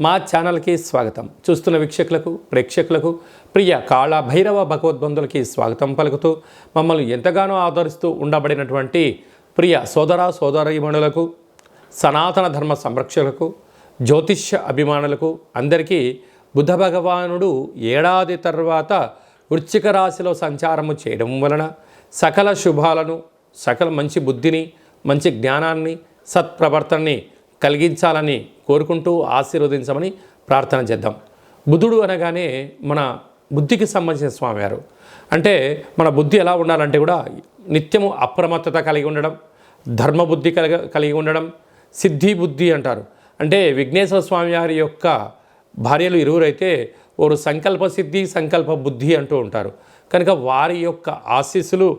మా ఛానల్కి స్వాగతం. చూస్తున్న వీక్షకులకు ప్రేక్షకులకు ప్రియ కాళ భైరవ భగవద్బంధులకి స్వాగతం పలుకుతూ మమ్మల్ని ఎంతగానో ఆదరిస్తూ ఉండబడినటువంటి ప్రియ సోదర సోదరీమణులకు సనాతన ధర్మ సంరక్షకులకు జ్యోతిష్య అభిమానులకు అందరికీ బుద్ధ భగవానుడు ఏడాది తర్వాత వృశ్చిక రాశిలో సంచారము చేయడం వలన సకల శుభాలను సకల మంచి బుద్ధిని మంచి జ్ఞానాన్ని సత్ప్రవర్తనని కలిగించాలని కోరుకుంటూ ఆశీర్వదించమని ప్రార్థన చేద్దాం. బుద్ధుడు అనగానే మన బుద్ధికి సంబంధించిన స్వామివారు అంటే మన బుద్ధి ఎలా ఉండాలంటే కూడా నిత్యము అప్రమత్తత కలిగి ఉండడం ధర్మబుద్ధి కలిగ కలిగి ఉండడం సిద్ధి బుద్ధి అంటారు. అంటే విఘ్నేశ్వర స్వామి వారి యొక్క భార్యలు ఇరువురైతే వారు సంకల్ప సిద్ధి సంకల్ప బుద్ధి అంటూ ఉంటారు. కనుక వారి యొక్క ఆశీస్సులు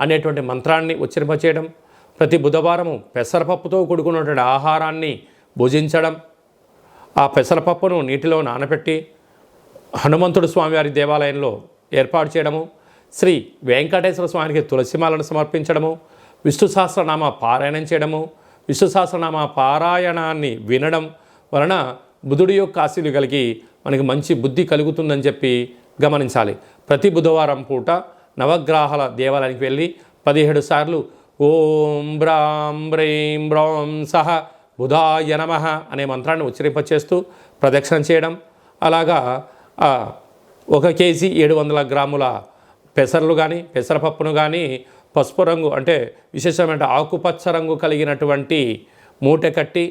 అనేటువంటి మంత్రాన్ని ఉచ్చరింపచేయడం ప్రతి బుధవారము పెసరపప్పుతో కూడుకున్నటువంటి ఆహారాన్ని భుజించడం ఆ పెసరపప్పును నీటిలో నానబెట్టి హనుమంతుడు స్వామివారి దేవాలయంలో ఏర్పాటు చేయడము శ్రీ వెంకటేశ్వర స్వామికి తులసిమాలను సమర్పించడము విష్ణు సహస్రనామ పారాయణం చేయడము విష్ణు సహస్రనామ పారాయణాన్ని వినడం వలన బుధుడి యొక్క ఆశీలు కలిగి మనకి మంచి బుద్ధి కలుగుతుందని చెప్పి గమనించాలి. ప్రతి బుధవారం పూట నవగ్రహాల దేవాలయానికి వెళ్ళి పదిహేడు సార్లు ఓం బ్రాం బ్రీం బ్రౌం సహ బుధాయ నమ అనే మంత్రాన్ని ఉచ్చరింపచేస్తూ ప్రదక్షిణ చేయడం. అలాగా ఒక కేజీ ఏడు వందల గ్రాముల పెసర్లు కానీ పెసరపప్పును కానీ పసుపు రంగు అంటే విశేషమైన ఆకుపచ్చ రంగు కలిగినటువంటి మూట కట్టి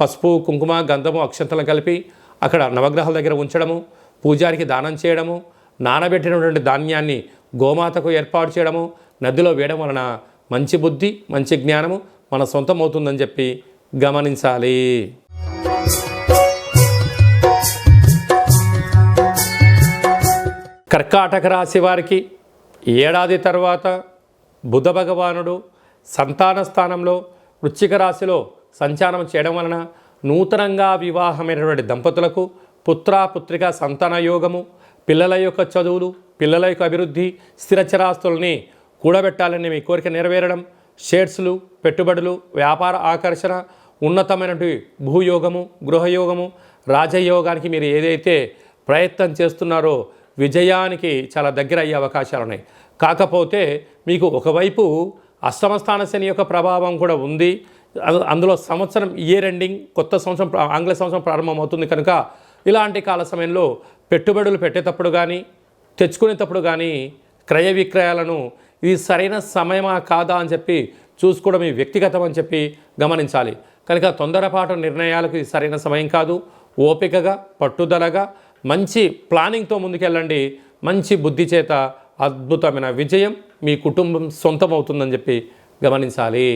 పసుపు కుంకుమ గంధము అక్షంతలు కలిపి అక్కడ నవగ్రహాల దగ్గర ఉంచడము పూజారికి దానం చేయడము నానబెట్టినటువంటి ధాన్యాన్ని గోమాతకు ఏర్పాటు చేయడము నదిలో వేయడం వలన మంచి బుద్ధి మంచి జ్ఞానము మన సొంతం అవుతుందని చెప్పి గమనించాలి. కర్కాటక రాశి వారికి ఏడాది తర్వాత బుధ భగవానుడు సంతాన స్థానంలో వృశ్చిక రాశిలో సంచారం చేయడం వలన నూతనంగా వివాహమైనటువంటి దంపతులకు పుత్ర పుత్రిక సంతాన యోగము పిల్లల యొక్క చదువులు పిల్లల యొక్క అభివృద్ధి స్థిరచరాస్తుల్ని కూడబెట్టాలని మీ కోరిక నెరవేరడం షేర్స్లు పెట్టుబడులు వ్యాపార ఆకర్షణ ఉన్నతమైనటువంటి భూయోగము గృహయోగము రాజయోగానికి మీరు ఏదైతే ప్రయత్నం చేస్తున్నారో విజయానికి చాలా దగ్గర అయ్యే అవకాశాలు ఉన్నాయి. కాకపోతే మీకు ఒకవైపు అష్టమస్థాన శని యొక్క ప్రభావం కూడా ఉంది. అందులో సంవత్సరం ఇయర్ ఎండింగ్ కొత్త సంవత్సరం ఆంగ్ల సంవత్సరం ప్రారంభమవుతుంది కనుక ఇలాంటి కాల సమయంలో పెట్టుబడులు పెట్టేటప్పుడు కానీ తెచ్చుకునేటప్పుడు కానీ క్రయ విక్రయాలను ఇది సరైన సమయమా కాదా అని చెప్పి చూసుకోవడం మీ వ్యక్తిగతం అని చెప్పి గమనించాలి. కనుక తొందరపాటు నిర్ణయాలకు ఇది సరైన సమయం కాదు. ఓపికగా పట్టుదలగా మంచి ప్లానింగ్తో ముందుకెళ్ళండి. మంచి బుద్ధి చేత అద్భుతమైన విజయం మీ కుటుంబం సొంతం అవుతుందని చెప్పి గమనించాలి.